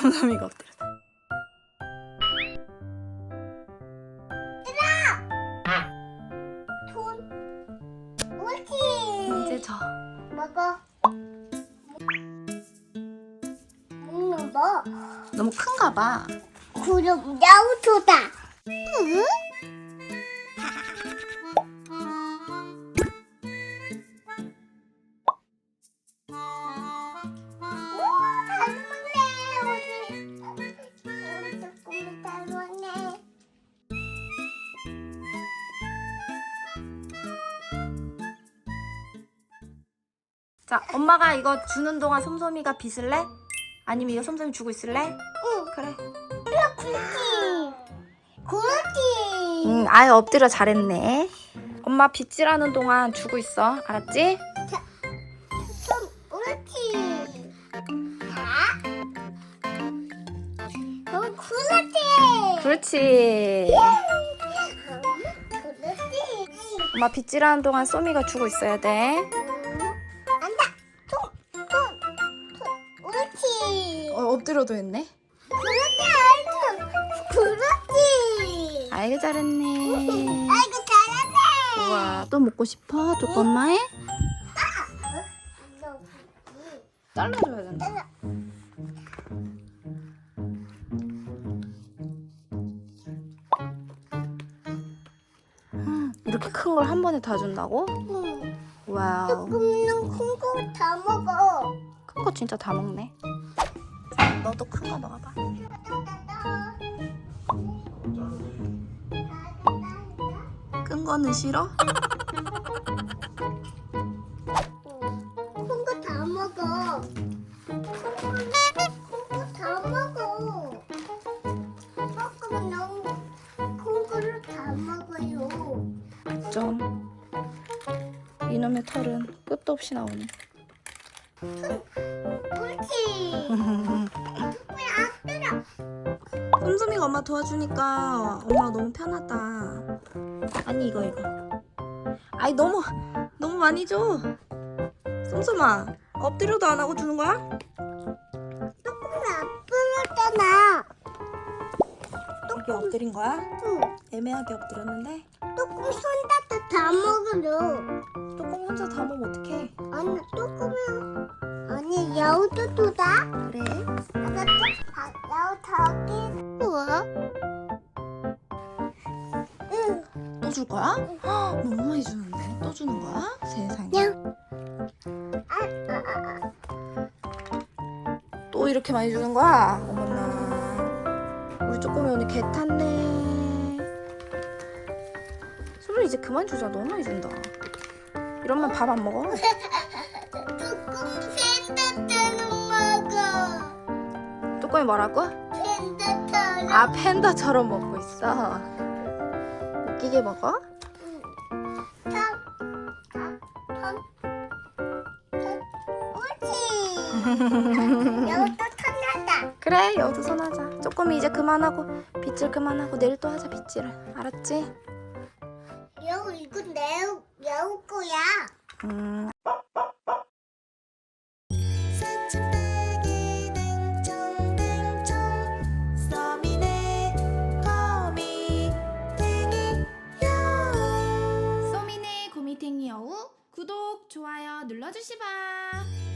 손. 옳지. 이제 저. 먹어. 먹는 거. 너무 큰가 봐. 그럼 야우토다. 응? 자, 엄마가 이거 주는 동안 솜솜이가 빗을래? 아니면 이거 솜솜이 주고 있을래? 응. 그래. 그렇지. 그렇지. 응, 아예 엎드려 잘했네. 엄마 빗질하는 동안 주고 있어. 알았지? 좀. 어, 그렇지. 그렇지. 그렇지. 엄마 빗질하는 동안 솜이가 주고 있어야 돼. 통. 옳지. 어, 엎드려도 했네. 그렇지, 아이고. 그렇지. 아이고 잘했네. 아이고, 잘하네. 우와, 또 먹고 싶어? 조금만 해? 잘라줘야 된다. 음, 이렇게 큰 걸 한 번에 다 준다고? 응. 와우. 조금은 큰거 다 먹어. 큰 거 진짜 다 먹네. 자, 너도 큰 거 먹어봐. 큰 거는 싫어? 큰 거 다 먹어. 큰거다 먹어. 조금 너무 큰 거를 다 먹어요. 좀 이놈의 털은 끝도 없이 나오네. 옳지. 왜안 들어? 솜솜이가 엄마 도와주니까 엄마가 너무 편하다. 아니 이거 이거. 아니 너무 너무 많이 줘. 솜솜아 엎드려도 안 하고 주는 거야? 조금 아프잖아. 이게 엎드린 거야? 응. 애매하게 엎드렸는데 조금 손 닿다 다 먹어요. 뚜껑 혼자 다 먹으면 어떡해? 아니 조금은 야우도도다. 그래. 다- 야우 닭이 우와. 응. 또 줄 거야? 헉, 너무 많이 주는데 또 주는 거야? 세상에. 냥. 아, 아, 아, 아. 또 이렇게 많이 주는 거야? 어머나. 우리 쪼꼬미 오늘 개 탔네. 소리 이제 그만 주자. 너무 많이 준다. 이러면 밥 안 먹어? 쪼꼬미 뭐라고? 팬다처럼. 아 팬다처럼 먹고 있어. 웃기게 먹어? 그래 여기도 손하자. 쪼꼬미 이제 그만하고 빗질 그만하고 내일 또 하자 빗질을. 알았지? 야우 이거 내 야우 거야. 음. 고미탱이 여우? 구독 좋아요 눌러주시바